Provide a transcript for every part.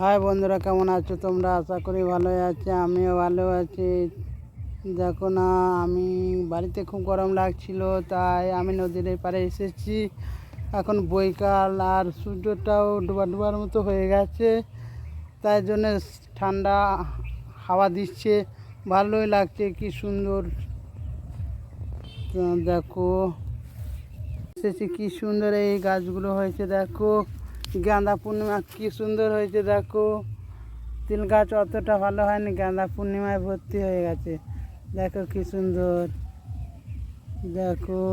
High বন্ধুরা, কেমন আছো তোমরা? আশা করি ভালোই আছে, আমিও ভালো আছি। দেখো না, আমি বাড়িতে খুব গরম লাগছিল, তাই আমি নদীর পাড়ে এসেছি। এখন বৈকাল আর সূর্যটাও ডুবা ডুবার মতো হয়ে গেছে, তাই জন্য ঠান্ডা হাওয়া দিচ্ছে। ভালোই লাগছে, কি সুন্দর। দেখো, এসেছি, কি সুন্দর এই গাছগুলো হয়েছে, দেখো। গাঁদা পূর্ণিমা কি সুন্দর হয়েছে দেখো। তিল গাছ অতটা ভালো হয়নি, গাঁদা পূর্ণিমায় ভর্তি হয়ে গেছে। দেখো কি সুন্দর। দেখো,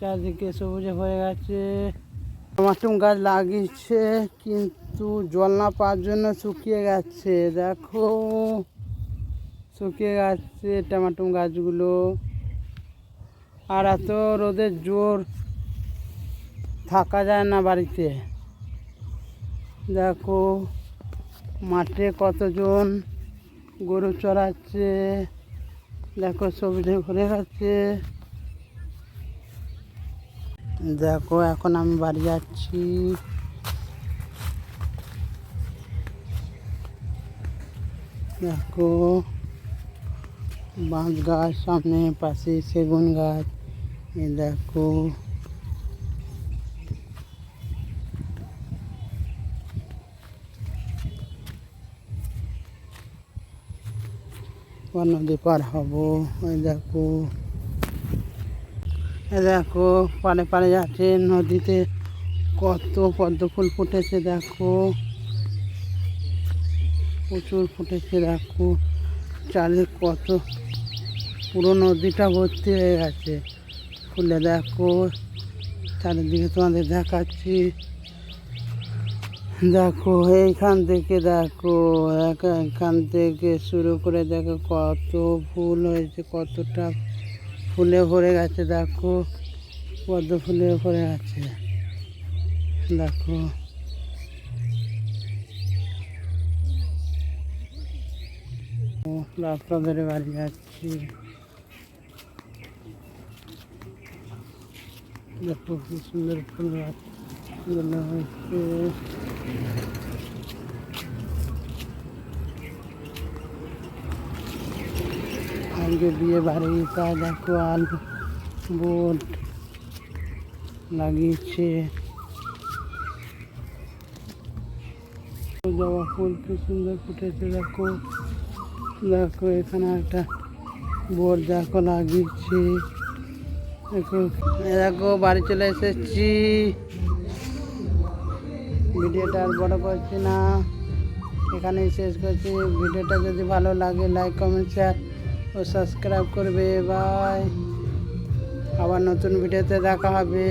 চারদিকে সবুজে হয়ে গেছে। টমাটম গাছ লাগিয়েছে, কিন্তু জল না পাওয়ার জন্য শুকিয়ে গেছে, দেখো। শুকিয়ে গেছে টমাটম গাছগুলো। আর এত রোদের জোর থাকা যায় না বাড়িতে। দেখো, মাঠে কতজন গরু চড়াচ্ছে, দেখো, সবুজে ভরে গেছে। দেখো, এখন আমি বাড়ি যাচ্ছি। দেখো, বাঁশ গাছ, সামনে পাশে সেগুন গাছ। দেখো নদী পার হব? ওই দেখো। এ দেখো পাড়ে পাড়ে যাচ্ছে। নদীতে কত পদ্ম ফুল ফুটেছে দেখো। প্রচুর ফুটেছে দেখো। চালে কত পুরো নদীটা ভর্তি হয়ে গেছে। ফুলে দেখো। চারিদিকে তোমাদের দেখাচ্ছি। দেখো, এইখান থেকে দেখো এখান থেকে শুরু করে দেখো কত ফুল হয়েছে, কতটা ফুলে ভরে গেছে, দেখো পদ্ম ফুলে ভরে গেছে, দেখো। রাস্তা ধরে বাড়ি যাচ্ছি। দেখো কি সুন্দর ফুল হয়েছে আজকে বিয়ে বাড়ি দেখো আলু বোট লাগিয়েছে। জবা ফুল কি সুন্দর ফুটেছে, দেখো। দেখো, এখানে একটা বোট দেখো লাগিয়েছে। দেখো দেখো, বাড়ি চলে এসেছি। ভিডিওটা আর বড় করছি না। এখানেই শেষ করছি। ভিডিওটা যদি ভালো লাগে লাইক কমেন্ট শেয়ার ও সাবস্ক্রাইব করবে। বাই আবার নতুন ভিডিওতে দেখা হবে।